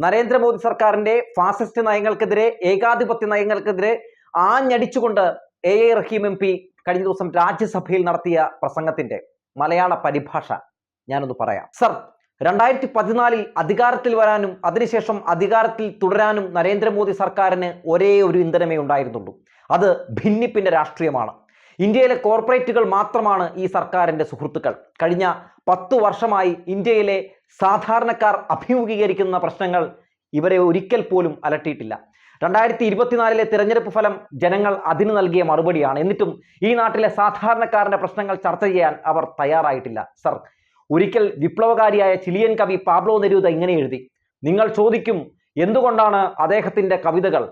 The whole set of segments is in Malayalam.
നരേന്ദ്രമോദി സർക്കാരിന്റെ ഫാസിസ്റ്റ് നയങ്ങൾക്കെതിരെ ഏകാധിപത്യ നയങ്ങൾക്കെതിരെ ആഞ്ഞടിച്ചുകൊണ്ട് A. A. Rahim M P കഴിഞ്ഞ ദിവസം രാജ്യസഭയിൽ നടത്തിയ പ്രസംഗത്തിന്റെ മലയാള പരിഭാഷ ഞാനൊന്ന് പറയാം. സർ രണ്ടായിരത്തി പതിനാലിൽ അധികാരത്തിൽ വരാനും അതിനുശേഷം അധികാരത്തിൽ തുടരാനും നരേന്ദ്രമോദി സർക്കാരിന് ഒരേ ഒരു ഇന്ധനമേ ഉണ്ടായിരുന്നുള്ളൂ. അത് ഭിന്നിപ്പിന്റെ രാഷ്ട്രീയമാണ്. ഇന്ത്യയിലെ കോർപ്പറേറ്റുകൾ മാത്രമാണ് ഈ സർക്കാരിന്റെ സുഹൃത്തുക്കൾ. കഴിഞ്ഞ പത്തു വർഷമായി ഇന്ത്യയിലെ സാധാരണക്കാർ അഭിമുഖീകരിക്കുന്ന പ്രശ്നങ്ങൾ ഇവരെ ഒരിക്കൽ പോലും അലട്ടിയിട്ടില്ല. രണ്ടായിരത്തി ഇരുപത്തിനാലിലെ തിരഞ്ഞെടുപ്പ് ഫലം ജനങ്ങൾ അതിന് നൽകിയ മറുപടിയാണ്. എന്നിട്ടും ഈ നാട്ടിലെ സാധാരണക്കാരന്റെ പ്രശ്നങ്ങൾ ചർച്ച ചെയ്യാൻ അവർ തയ്യാറായിട്ടില്ല. സർ ഒരിക്കൽ വിപ്ലവകാരിയായ ചിലിയൻ കവി പാബ്ലോ നെരൂത ഇങ്ങനെ എഴുതി നിങ്ങൾ ചോദിക്കും എന്തുകൊണ്ടാണ് അദ്ദേഹത്തിന്റെ കവിതകൾ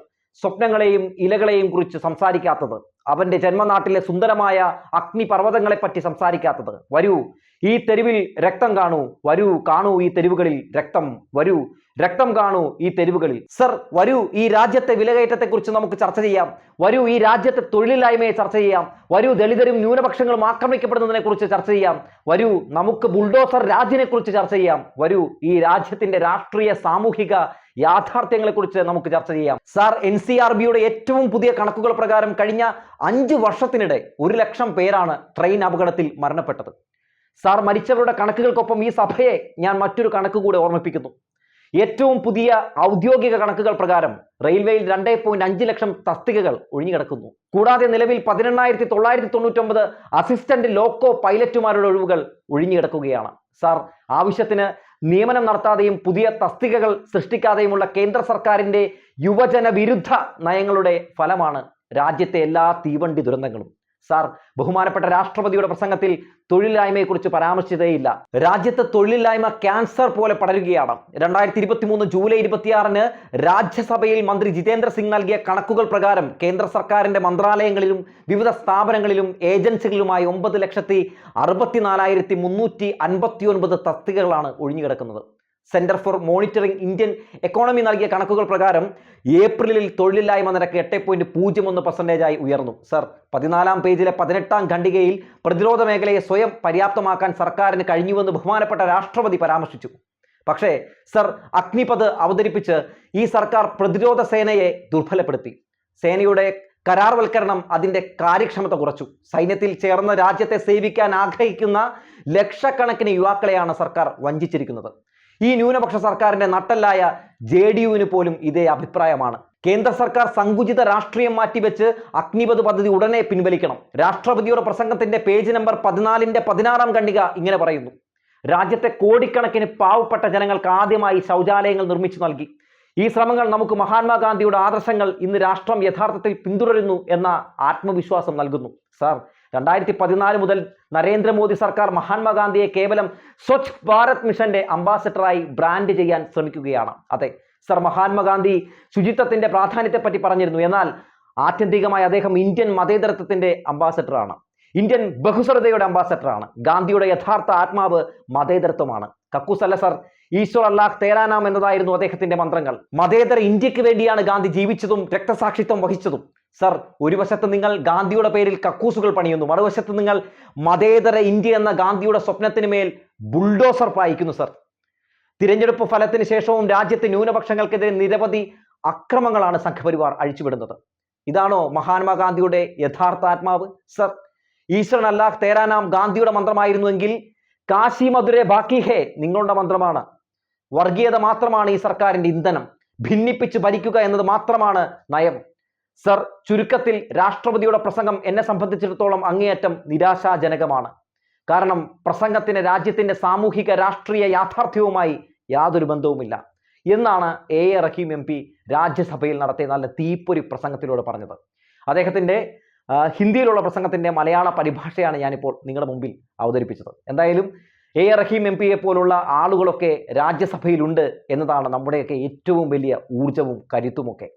സ്വപ്നങ്ങളെയും ഇലകളെയും കുറിച്ച് സംസാരിക്കാത്തത്? അവന്റെ ജന്മനാട്ടിലെ സുന്ദരമായ അഗ്നിപർവതങ്ങളെപ്പറ്റി സംസാരിക്കാത്തത്. വരൂ ഈ തെരുവിൽ രക്തം കാണൂ. വരൂ കാണൂ ഈ തെരുവുകളിൽ രക്തം. വരൂ രക്തം കാണൂ ഈ തെരുവുകളിൽ. സർ വരൂ ഈ രാജ്യത്തെ വിലകയറ്റത്തെക്കുറിച്ച് നമുക്ക് ചർച്ച ചെയ്യാം. വരൂ ഈ രാജ്യത്തെ തൊഴിലില്ലായ്മയെ ചർച്ച ചെയ്യാം. വരൂ ദളിതരും ന്യൂനപക്ഷങ്ങളും ആക്രമിക്കപ്പെടുന്നതിനെ കുറിച്ച് ചർച്ച ചെയ്യാം. വരൂ നമുക്ക് ബുൾഡോസർ രാജിനെ കുറിച്ച് ചർച്ച ചെയ്യാം. വരൂ ഈ രാജ്യത്തിന്റെ രാഷ്ട്രീയ സാമൂഹിക യാഥാർത്ഥ്യങ്ങളെക്കുറിച്ച് നമുക്ക് ചർച്ച ചെയ്യാം. സാർ എൻ സി ആർ ബിയുടെ ഏറ്റവും പുതിയ കണക്കുകൾ പ്രകാരം കഴിഞ്ഞ അഞ്ച് വർഷത്തിനിടെ ഒരു ലക്ഷം പേരാണ് ട്രെയിൻ അപകടത്തിൽ മരണപ്പെട്ടത്. സാർ മരിച്ചവരുടെ കണക്കുകൾക്കൊപ്പം ഈ സഭയെ ഞാൻ മറ്റൊരു കണക്ക് കൂടെ ഓർമ്മിപ്പിക്കുന്നു. ഏറ്റവും പുതിയ ഔദ്യോഗിക കണക്കുകൾ പ്രകാരം റെയിൽവേയിൽ രണ്ടേ പോയിന്റ് അഞ്ച് ലക്ഷം തസ്തികകൾ ഒഴിഞ്ഞുകിടക്കുന്നു. കൂടാതെ നിലവിൽ പതിനെണ്ണായിരത്തി തൊള്ളായിരത്തി തൊണ്ണൂറ്റൊമ്പത് അസിസ്റ്റന്റ് ലോക്കോ പൈലറ്റുമാരുടെ ഒഴിവുകൾ ഒഴിഞ്ഞുകിടക്കുകയാണ്. സാർ ആവശ്യത്തിന് നിയമനം നടത്താതെയും പുതിയ തസ്തികകൾ സൃഷ്ടിക്കാതെയുമുള്ള കേന്ദ്ര സർക്കാരിന്റെ യുവജന വിരുദ്ധ നയങ്ങളുടെ ഫലമാണ് രാജ്യത്തെ എല്ലാ തീവണ്ടി ദുരന്തങ്ങളും. സാർ ബഹുമാനപ്പെട്ട രാഷ്ട്രപതിയുടെ പ്രസംഗത്തിൽ തൊഴിലില്ലായ്മയെക്കുറിച്ച് പരാമർശിച്ചതേയില്ല. രാജ്യത്തെ തൊഴിലില്ലായ്മ ക്യാൻസർ പോലെ പടരുകയാണ്. രണ്ടായിരത്തി ഇരുപത്തി മൂന്ന് ജൂലൈ ഇരുപത്തിയാറിന് രാജ്യസഭയിൽ മന്ത്രി ജിതേന്ദ്ര സിംഗ് നൽകിയ കണക്കുകൾ പ്രകാരം കേന്ദ്ര സർക്കാരിന്റെ മന്ത്രാലയങ്ങളിലും വിവിധ സ്ഥാപനങ്ങളിലും ഏജൻസികളിലുമായി ഒമ്പത് ലക്ഷത്തി അറുപത്തിനാലായിരത്തി മുന്നൂറ്റി അൻപത്തി ഒൻപത് തസ്തികകളാണ് ഒഴിഞ്ഞുകിടക്കുന്നത്. Centre for monitoring Indian economy നൽകിയ കണക്കുകൾ പ്രകാരം ഏപ്രിലിൽ തൊഴിലില്ലായ്മ നിരക്ക് എട്ട് പോയിന്റ് പൂജ്യം ഒന്ന് പെർസെന്റേജായി ഉയർന്നു. സർ പതിനാലാം പേജിലെ പതിനെട്ടാം ഖണ്ഡികയിൽ പ്രതിരോധ മേഖലയെ സ്വയം പര്യാപ്തമാക്കാൻ സർക്കാരിന് കഴിഞ്ഞുവെന്ന് ബഹുമാനപ്പെട്ട രാഷ്ട്രപതി പരാമർശിച്ചു. പക്ഷേ സർ അഗ്നിപത് അവതരിപ്പിച്ച് ഈ സർക്കാർ പ്രതിരോധ സേനയെ ദുർബലപ്പെടുത്തി. സേനയുടെ കരാർവൽക്കരണം അതിന്റെ കാര്യക്ഷമത കുറച്ചു. സൈന്യത്തിൽ ചേർന്ന് രാജ്യത്തെ സേവിക്കാൻ ആഗ്രഹിക്കുന്ന ലക്ഷക്കണക്കിന് യുവാക്കളെയാണ് സർക്കാർ വഞ്ചിച്ചിരിക്കുന്നത്. ഈ ന്യൂനപക്ഷ സർക്കാരിന്റെ നട്ടല്ലായ ജെ ഡി യുവിന് പോലും ഇതേ അഭിപ്രായമാണ്. കേന്ദ്ര സർക്കാർ സങ്കുചിത രാഷ്ട്രീയം മാറ്റിവെച്ച് അഗ്നിപത് പദ്ധതി ഉടനെ പിൻവലിക്കണം. രാഷ്ട്രപതിയുടെ പ്രസംഗത്തിന്റെ പേജ് നമ്പർ പതിനാലിന്റെ പതിനാറാം ഖണ്ഡിക ഇങ്ങനെ പറയുന്നു. രാജ്യത്തെ കോടിക്കണക്കിന് പാവപ്പെട്ട ജനങ്ങൾക്ക് ആദ്യമായി ശൗചാലയങ്ങൾ നിർമ്മിച്ചു നൽകി. ഈ ശ്രമങ്ങൾ നമുക്ക് മഹാത്മാഗാന്ധിയുടെ ആദർശങ്ങൾ ഇന്ന് രാഷ്ട്രം യഥാർത്ഥത്തിൽ പിന്തുടരുന്നു എന്ന ആത്മവിശ്വാസം നൽകുന്നു. സാർ രണ്ടായിരത്തി പതിനാല് മുതൽ നരേന്ദ്രമോദി സർക്കാർ മഹാത്മാഗാന്ധിയെ കേവലം സ്വച്ഛ് ഭാരത് മിഷന്റെ അംബാസഡറായി ബ്രാൻഡ് ചെയ്യാൻ ശ്രമിക്കുകയാണ്. അതെ സർ മഹാത്മാഗാന്ധി ശുചിത്വത്തിന്റെ പ്രാധാന്യത്തെപ്പറ്റി പറഞ്ഞിരുന്നു. എന്നാൽ ആത്യന്തികമായി അദ്ദേഹം ഇന്ത്യൻ മതേതരത്വത്തിന്റെ അംബാസഡറാണ്. ഇന്ത്യൻ ബഹുസ്വരതയുടെ അംബാസഡറാണ്. ഗാന്ധിയുടെ യഥാർത്ഥ ആത്മാവ് മതേതരത്വമാണ്. കക്കൂസല്ല സർ ഈശ്വർ അല്ലാഹ് തേരാനാം എന്നതായിരുന്നു അദ്ദേഹത്തിന്റെ മന്ത്രങ്ങൾ. മതേതര ഇന്ത്യയ്ക്ക് വേണ്ടിയാണ് ഗാന്ധി ജീവിച്ചതും രക്തസാക്ഷിത്വം വഹിച്ചതും. സർ ഒരു വശത്ത് നിങ്ങൾ ഗാന്ധിയുടെ പേരിൽ കക്കൂസുകൾ പണിയുന്നു മറുവശത്ത് നിങ്ങൾ മതേതര ഇന്ത്യ എന്ന ഗാന്ധിയുടെ സ്വപ്നത്തിന് മേൽ ബുൾഡോസർ പായിക്കുന്നു സർ. തിരഞ്ഞെടുപ്പ് ഫലത്തിന് ശേഷവും രാജ്യത്തെ ന്യൂനപക്ഷങ്ങൾക്കെതിരെ നിരവധി അക്രമങ്ങളാണ് സംഘപരിവാർ അഴിച്ചുവിടുന്നത്. ഇതാണോ മഹാത്മാഗാന്ധിയുടെ യഥാർത്ഥ ആത്മാവ് സർ? ഈശ്വരൻ അല്ലാഹ് തേരാനാം ഗാന്ധിയുടെ മന്ത്രമായിരുന്നുവെങ്കിൽ കാശി മധുരെ ബാക്കി ഹേ നിങ്ങളുടെ മന്ത്രമാണ്. വർഗീയത മാത്രമാണ് ഈ സർക്കാരിന്റെ ഇന്ധനം. ഭിന്നിപ്പിച്ച് ഭരിക്കുക എന്നത് മാത്രമാണ് നയം. സർ ചുരുക്കത്തിൽ രാഷ്ട്രപതിയുടെ പ്രസംഗം എന്നെ സംബന്ധിച്ചിടത്തോളം അങ്ങേയറ്റം നിരാശാജനകമാണ്. കാരണം പ്രസംഗത്തിന് രാജ്യത്തിന്റെ സാമൂഹിക രാഷ്ട്രീയ യാഥാർത്ഥ്യവുമായി യാതൊരു ബന്ധവുമില്ല എന്നാണ് A. A. Rahim M P രാജ്യസഭയിൽ നടത്തിയ നല്ല തീപ്പൊരി പ്രസംഗത്തിലൂടെ പറഞ്ഞത്. അദ്ദേഹത്തിന്റെ ഹിന്ദിയിലുള്ള പ്രസംഗത്തിന്റെ മലയാള പരിഭാഷയാണ് ഞാനിപ്പോൾ നിങ്ങളുടെ മുമ്പിൽ അവതരിപ്പിച്ചത്. എന്തായാലും എ. എ. റഹീം എം പിയെ പോലുള്ള ആളുകളൊക്കെ രാജ്യസഭയിലുണ്ട് എന്നതാണ് നമ്മുടെയൊക്കെ ഏറ്റവും വലിയ ഊർജവും കരുത്തുമൊക്കെ.